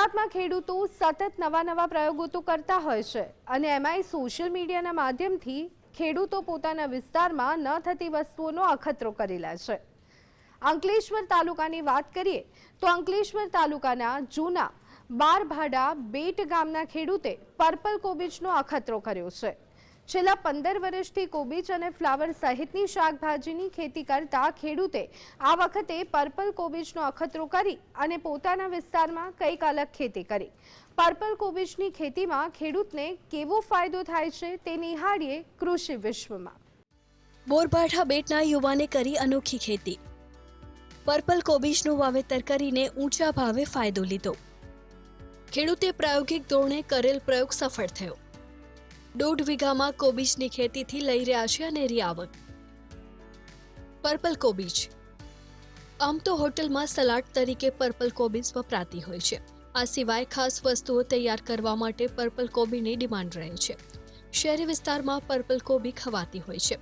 ગુજરાતમાં ખેડૂતો સતત નવા નવા પ્રયોગો તો કરતા હોય છે અને એમાંય સોશિયલ મીડિયાના માધ્યમથી ખેડૂતો પોતાના વિસ્તારમાં ન થતી વસ્તુઓનો અખતરો કરેલા છે. અંકલેશ્વર તાલુકાની વાત કરીએ તો અંકલેશ્વર તાલુકાના જૂના બારભાડા બેટ ગામના ખેડૂતે પર્પલ કોબીજનો અખતરો કર્યો છે. છેલ્લા પંદર વર્ષથી કોબીજ અને ફ્લાવર સહિતની શાકભાજીની ખેતી કરતા ખેડૂતે આ વખતે પર્પલ કોબીજનો અખતરો કરી અને પોતાના વિસ્તારમાં કંઈક અલગ ખેતી કરી. પર્પલ કોબીજની ખેતીમાં ખેડૂતને કેવો ફાયદો થાય છે તે નિહાળીએ કૃષિ વિશ્વમાં. બોરભાઠા બેટના યુવાને કરી અનોખી ખેતી. પર્પલ કોબીજનું વાવેતર કરીને ઊંચા ભાવે ફાયદો લીધો. ખેડૂતે પ્રાયોગિક ધોરણે કરેલ પ્રયોગ સફળ થયો. દોઢ વીઘામાં કોબીજની ખેતીથી લઈ રહ્યા છે અનેરી આવક પર્પલ કોબીજ. આમ તો હોટલમાં સલાડ તરીકે પર્પલ કોબીજ વપરાતી હોય છે. આ સિવાય ખાસ વસ્તુઓ તૈયાર કરવા માટે પર્પલ કોબીની ડિમાન્ડ રહે છે. શહેરી વિસ્તારમાં પર્પલ કોબી ખવાતી હોય છે.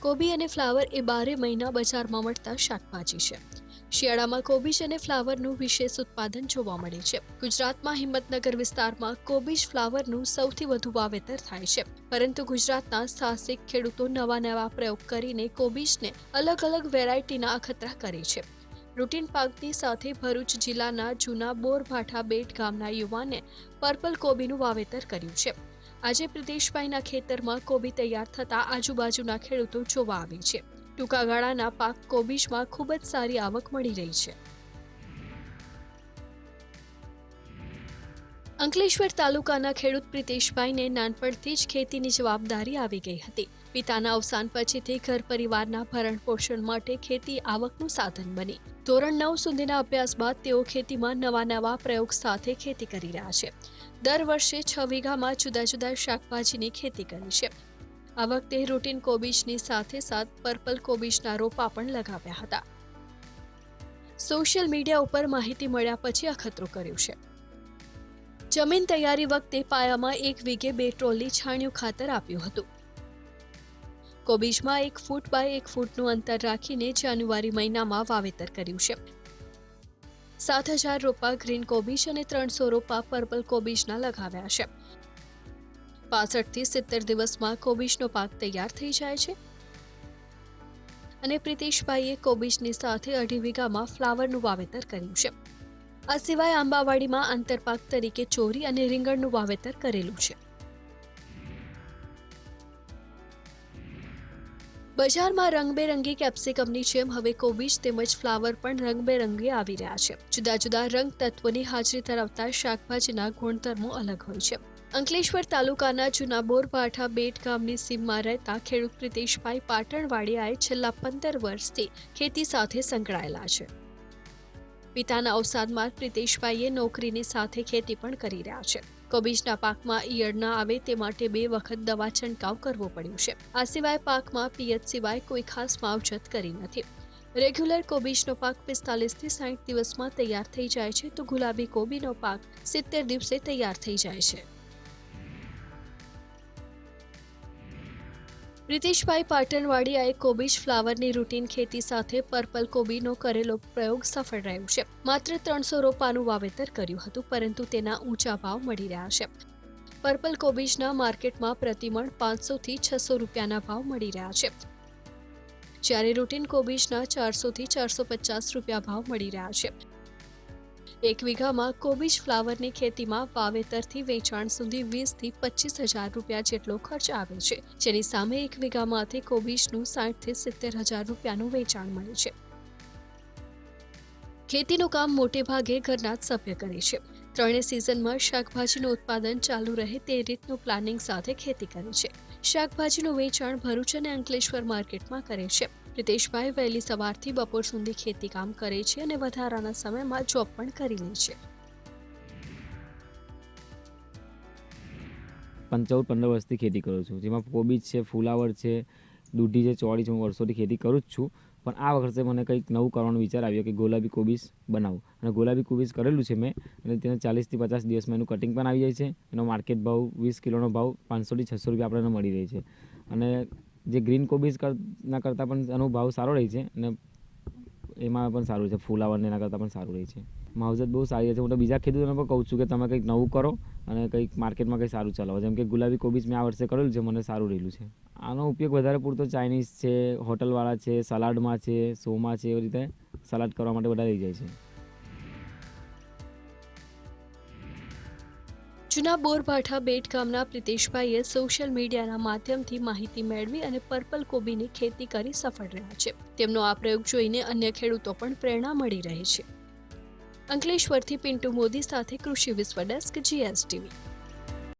કોબી અને ફ્લાવર એ બારે મહિના બજારમાં મળતા શાકભાજી છે. શિયાળામાં કોબીજ અને ફ્લાવરનું વિશેષ ઉત્પાદન જોવા મળે છે. ગુજરાતમાં હિંમતનગર વિસ્તારમાં કોબીજ ફ્લાવરનું સૌથી વધુ વાવેતર થાય છે. પરંતુ ગુજરાતના સાહસિક ખેડૂતો નવા નવા પ્રયોગ કરીને કોબીજને અલગ અલગ વેરાયટીના અખતરા કરે છે. રૂટીન પાકની સાથે ભરૂચ જિલ્લાના જૂના બોરભાઠા બેટ ગામના યુવાને પર્પલ કોબીનું વાવેતર કર્યું છે. આજે પ્રદેશભાઈના ખેતરમાં કોબી તૈયાર થતા આજુબાજુના ખેડૂતો જોવા આવે છે. ટૂંકા ગાળાના પાક કોબીજમાં ખૂબ જ સારી આવક મળી રહી છે. અંકલેશ્વર તાલુકાના ખેડૂત પ્રિતેશભાઈને નાનપણથી જ ખેતીની જવાબદારી આવી ગઈ હતી. પિતાના અવસાન પછીથી ઘર પરિવારના ભરણ પોષણ માટે ખેતી આવકનું સાધન બની. ધોરણ નવ સુધીના અભ્યાસ બાદ તેઓ ખેતીમાં નવા નવા પ્રયોગ સાથે ખેતી કરી રહ્યા છે. દર વર્ષે છ વીઘામાં જુદા જુદા શાકભાજીની ખેતી કરી છે. આ વખતે રૂટીન કોબીજની સાથે સાથ પર્પલ કોબીજના રોપા પણ લગાવ્યા હતા. સોશિયલ મીડિયા ઉપર માહિતી મળ્યા પછી અખતરો કર્યું છે. જમીન તૈયારી વખતે પાયામાં એક વીઘે બે ટ્રોલી છાણિયું ખાતર આપ્યું હતું. કોબીજમાં એક ફૂટ બાય એક ફૂટનું અંતર રાખીને જાન્યુઆરી મહિનામાં વાવેતર કર્યું છે. સાત હજાર રોપા ગ્રીન કોબીજ અને ત્રણસો રોપા પર્પલ કોબીજના લગાવ્યા છે. પાસઠથી સિત્તેર દિવસમાં કોબીજનો પાક તૈયાર થઈ જાય છે. અને પ્રિતેશભાઈએ કોબીજની સાથે અઢી વીઘામાં ફ્લાવરનું વાવેતર કર્યું છે. આ સિવાય આંબાવાડીમાં આંતરપાક તરીકે ચોરી અને રીંગણનું વાવેતર કરેલું છે. બજારમાં રંગબેરંગી કેપ્સિકમની જેમ હવે કોબીજ તેમજ ફ્લાવર પણ રંગબેરંગી આવી રહ્યા છે. જુદા જુદા રંગ તત્વોની હાજરી ધરાવતા શાકભાજીના ગુણધર્મો અલગ હોય છે. અંકલેશ્વર તાલુકાના જૂના બોરપાઠા બેટ ગામની સીમમાં રહેતા ખેડૂત પ્રિતેશભાઈ પાટણવાડિયાએ છેલ્લા પંદર વર્ષથી ખેતી સાથે સંકળાયેલા છે. પિતાના અવસાદમાં પ્રિતેશભાઈએ નોકરીની સાથે ખેતી પણ કરી રહ્યા છે. કોબીજના પાકમાં ઈયળ ન આવે તે માટે બે વખત દવા છંટકાવ કરવો પડ્યો છે. આ સિવાય પાકમાં પિયત સિવાય કોઈ ખાસ માવજત કરી નથી. રેગ્યુલર કોબીજનો પાક પિસ્તાલીસથી સાઠ દિવસમાં તૈયાર થઈ જાય છે તો ગુલાબી કોબીનો પાક સિત્તેર દિવસે તૈયાર થઈ જાય છે. પ્રિતેશભાઈ પાટણવાડિયાએ કોબીજ ફ્લાવરની રૂટીન ખેતી સાથે પર્પલ કોબીનો કરેલો પ્રયોગ સફળ રહ્યો છે. માત્ર ત્રણસો રોપાનું વાવેતર કર્યું હતું, પરંતુ તેના ઊંચા ભાવ મળી રહ્યા છે. પર્પલ કોબીજના માર્કેટમાં પ્રતિમણ પાંચસોથી છસો રૂપિયાના ભાવ મળી રહ્યા છે. જ્યારે રૂટીન કોબીજના ચારસોથી ચારસો પચાસ રૂપિયા ભાવ મળી રહ્યા છે. એક વીઘામાં કોબીજ ફ્લાવરની ખેતીમાં વાવેતરથી વેચાણ સુધી વીસથી પચીસ હજાર રૂપિયા જેટલો ખર્ચ આવે છે. જેની સામે એક વીઘામાંથી કોબીજનું સાઠથી સિત્તેર હજાર રૂપિયાનું વેચાણ મળે છે. ખેતીનું કામ મોટે ભાગે ઘરના જ સભ્ય કરે છે. ત્રણેય સિઝનમાં શાકભાજીનું ઉત્પાદન ચાલુ રહે તે રીતનું પ્લાનિંગ સાથે ખેતી કરે છે. શાકભાજીનું વેચાણ ભરૂચ અને અંકલેશ્વર માર્કેટમાં કરે છે. પ્રિતેશભાઈ વહેલી સવારથી બપોર સુધી ખેતી કામ કરે છે અને વધારાના સમયમાં જોબ પણ કરી લે છે. પંચાવન પંદર વર્ષથી ખેતી કરું છું. જેમાં કોબીજ છે, ફુલાવર છે, દૂધી છે, ચોળી છે, હું વર્ષોથી ખેતી કરું જ છું. પણ આ વખતે મને કંઈક નવું કરવાનો વિચાર આવ્યો કે ગુલાબી કોબીસ બનાવું. અને ગુલાબી કોબીસ કરેલું છે મેં અને તેને ચાલીસથી પચાસ દિવસમાં એનું કટિંગ પણ આવી જાય છે. એનો માર્કેટ ભાવ વીસ કિલોનો ભાવ પાંચસોથી છસો રૂપિયા આપણને મળી રહે છે. અને જે ગ્રીન કોબીઝ ના કરતાં પણ એનો ભાવ સારો રહે છે અને એમાં પણ સારું છે. ફુલાવરને એના કરતાં પણ સારું રહે છે. માવજત બહુ સારી છે. હું તો બીજા ખેડૂતોને પણ કહું છું કે તમે કંઈક નવું કરો અને કંઈક માર્કેટમાં કંઈક સારું ચલાવો. જેમ કે ગુલાબી કોબીજ મેં આ વર્ષે કરેલું છે, મને સારું રહેલું છે. આનો ઉપયોગ વધારે પૂરતો ચાઇનીઝ છે, હોટલવાળા છે, સલાડમાં છે શોમાં છે, એવી રીતે સલાડ કરવા માટે બધા લઈ જાય છે. જૂના બોરભાઠા બેટ ગામના પ્રિતેશભાઈએ સોશિયલ મીડિયાના માધ્યમથી માહિતી મેળવી અને પર્પલ કોબીની ખેતી કરી સફળ રહ્યા છે. તેમનો આ પ્રયોગ જોઈને અન્ય ખેડૂતો પણ પ્રેરણા મળી રહી છે. અંકલેશ્વરથી પિન્ટુ મોદી સાથે કૃષિ વિશ્વ ડેસ્ક, જીએસટીવી.